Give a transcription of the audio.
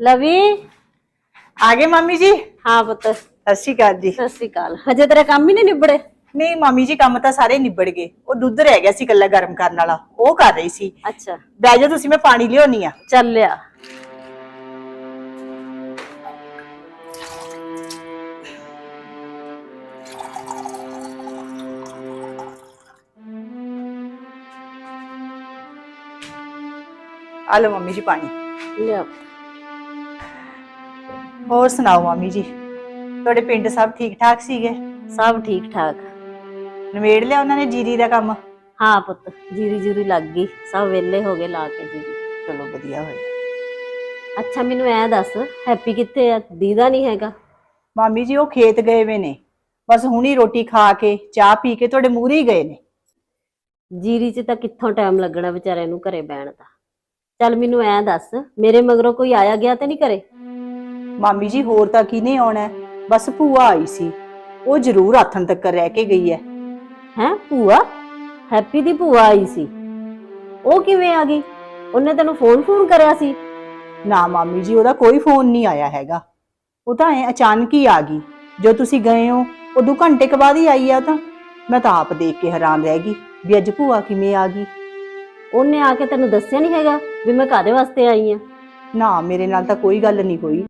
ਲਵੀ? ਆ ਗਏ ਮਾਮੀ ਜੀ। ਹਾਂ ਪੁੱਤ। ਸਤਿ ਸਤਿ ਸ਼੍ਰੀ ਅਕਾਲ ਜੀ। ਸ਼੍ਰੀ ਅਕਾਲ। ਹਜੇ ਤੇਰੇ ਕੰਮ ਹੀ ਨਹੀਂ ਨਿਬੜੇ ਨਹੀਂ ਮਾਮੀ ਜੀ ਕੰਮ ਤਾਂ ਸਾਰੇ ਨਿਬੜ ਗਏ। ਉਹ ਦੁੱਧ ਰਹਿ ਗਿਆ ਸੀ ਕੱਲਾ ਗਰਮ ਕਰਨ ਵਾਲਾ। ਉਹ ਕਰ ਰਹੀ ਸੀ। ਅੱਛਾ। ਬਹਿ ਜਾ ਤੁਸੀਂ ਮੈਂ ਪਾਣੀ ਲਿਆਉਣੀ ਆ। ਚੱਲ ਲਿਆ। ਆ ਲਓ ਮੰਮੀ ਜੀ ਪਾਣੀ। ਲਿਆ ਹੋਰ ਸੁਣਾਓ ਮਾਮੀ ਜੀ? ਤੁਹਾਡੇ ਪਿੰਡ ਸਭ ਠੀਕ ਠਾਕ ਸੀਗੇ? ਸਭ ਠੀਕ ਠਾਕ ਨਵੇੜ ਲਿਆ ਉਹਨਾਂ ਨੇ ਜੀਰੀ ਦਾ ਕੰਮ? ਹਾਂ ਪੁੱਤ ਜੀਰੀ ਜੂਰੀ ਲੱਗ ਗਈ। ਸਭ ਵਿਹਲੇ ਹੋ ਗਏ ਲਾ ਕੇ ਜੀਰੀ। ਚਲੋ ਵਧੀਆ ਹੋਇਆ। ਅੱਛਾ ਮੈਨੂੰ ਐ ਦੱਸ ਹੈਪੀ ਕਿੱਥੇ ਆ? ਦੀਦਾ ਨਹੀਂ ਹੈਗਾ? ਮਾਮੀ ਜੀ ਉਹ ਖੇਤ ਗਏ ਵੇ ਨੇ। ਬਸ ਹੁਣੀ ਰੋਟੀ ਖਾ ਕੇ ਚਾਹ ਪੀ ਕੇ ਤੁਹਾਡੇ ਮੂਹਰੇ ਹੀ ਗਏ ਨੇ। ਜੀਰੀ 'ਚ ਤਾਂ ਕਿੱਥੋਂ ਟਾਈਮ ਲੱਗਣਾ ਵਿਚਾਰਿਆਂ ਨੂੰ ਘਰੇ ਬਹਿਣ ਦਾ। ਚੱਲ ਮੈਨੂੰ ਐ ਦੱਸ ਮੇਰੇ ਮਗਰੋਂ ਕੋਈ ਆਇਆ ਗਿਆ ਤੇ ਨਹੀਂ ਘਰੇ? ਮਾਮੀ ਜੀ ਹੋਰ ਤਾਂ ਕਿਹਨੇ ਆਉਣਾ ਹੈ? ਬਸ ਭੂਆ ਆਈ ਸੀ। ਉਹ ਜ਼ਰੂਰ ਆਥਣ ਤੱਕ ਰਹਿ ਕੇ ਗਈ ਹੈ। ਹੈਂ ਭੂਆ? ਹੈਪੀ ਦੀ ਭੂਆ ਆਈ ਸੀ। ਉਹ ਕਿਵੇਂ ਆ ਗਈ? ਉਹਨੇ ਤੈਨੂੰ ਫੋਨ ਫੋਨ ਕਰਿਆ ਸੀ? ਨਾ ਮਾਮੀ ਜੀ ਉਹਦਾ ਕੋਈ ਫੋਨ ਨਹੀਂ ਆਇਆ ਹੈਗਾ। ਉਹ ਤਾਂ ਐ ਅਚਾਨਕ ਹੀ ਆ ਗਈ। ਜੋ ਤੁਸੀਂ ਗਏ ਹੋ ਉਦੋਂ ਘੰਟੇ ਕੁ ਬਾਅਦ ਹੀ ਆਈ ਆ ਉਹ ਤਾਂ ਮੈਂ ਤਾਂ ਆਪ ਦੇਖ ਕੇ ਹੈਰਾਨ ਰਹਿ ਗਈ ਵੀ ਅੱਜ ਭੂਆ ਕਿਵੇਂ ਆ ਗਈ। ਉਹਨੇ ਆ ਕੇ ਤੈਨੂੰ ਦੱਸਿਆ ਨਹੀਂ ਹੈਗਾ ਵੀ ਮੈਂ ਕਾਦੇ ਵਾਸਤੇ ਆਈ ਆ? ਨਾ ਮੇਰੇ ਨਾਲ ਤਾਂ ਕੋਈ ਗੱਲ ਨਹੀਂ ਹੋਈ।